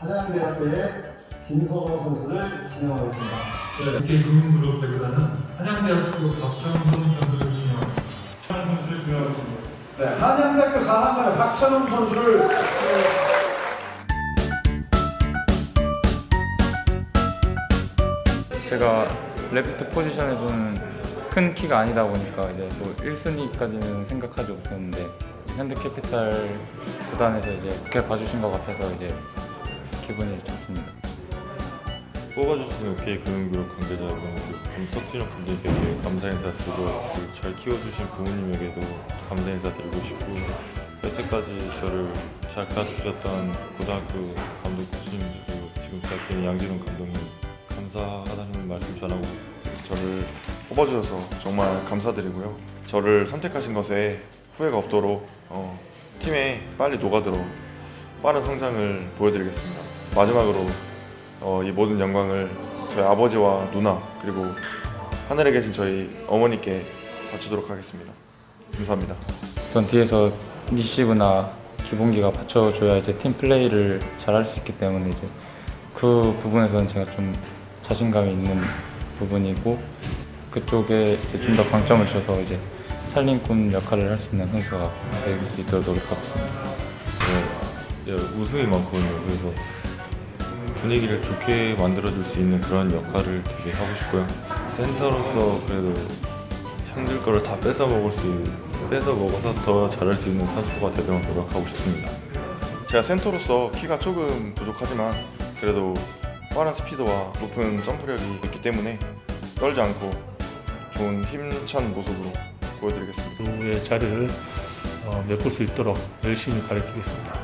한양대학교의 김성호 선수를 지명하겠습니다. 네, 이게 금융그룹 배구단은 한양대학 소속 박찬호 선수를 지명합니다. 박찬호 선수를 지명하겠습니다. 네, 한양대학교 4학년의 박찬웅 선수를 제가 레프트 포지션에서는 큰 키가 아니다 보니까 이제 뭐 1순위까지는 생각하지 못했는데 현대캐피탈 구단에서 이제 그렇게 봐주신 것 같아서 이제 기분이 좋습니다. 뽑아주신 OK 금융그룹 관계자분, 김석진호 분들께 되게 감사 인사 드리고 그잘 키워주신 부모님에게도 감사 인사 드리고 싶고 여태까지 저를 잘 가르쳐주셨던 고등학교 감독 교수님 그리고 지금 대학교 양진훈 감독님 감사하다는 말씀 전하고 저를 뽑아주셔서 정말 감사드리고요. 저를 선택하신 것에 후회가 없도록 어, 팀에 빨리 녹아들어 빠른 성장을 보여드리겠습니다. 마지막으로 어, 이 모든 영광을 저희 아버지와 누나 그리고 하늘에 계신 저희 어머니께 바치도록 하겠습니다. 감사합니다. 우선 뒤에서 리시브나 기본기가 받쳐줘야 이제 팀 플레이를 잘 할 수 있기 때문에 이제 그 부분에서는 제가 좀 자신감이 있는 부분이고 그쪽에 좀 더 방점을 줘서 이제 살림꾼 역할을 할 수 있는 선수가 될 수 있도록 노력하겠습니다. 네, 네, 우승이 많거든요. 그래서 분위기를 좋게 만들어줄 수 있는 그런 역할을 되게 하고 싶고요. 센터로서 그래도 형들 거를 다 뺏어 먹을 수 있- 뺏어 먹어서 더 잘할 수 있는 선수가 되도록 노력하고 싶습니다. 제가 센터로서 키가 조금 부족하지만 그래도 빠른 스피드와 높은 점프력이 있기 때문에 떨지 않고 좋은 힘찬 모습으로 보여드리겠습니다. 의 자리를 어, 메꿀 수 있도록 열심히 가르치겠습니다.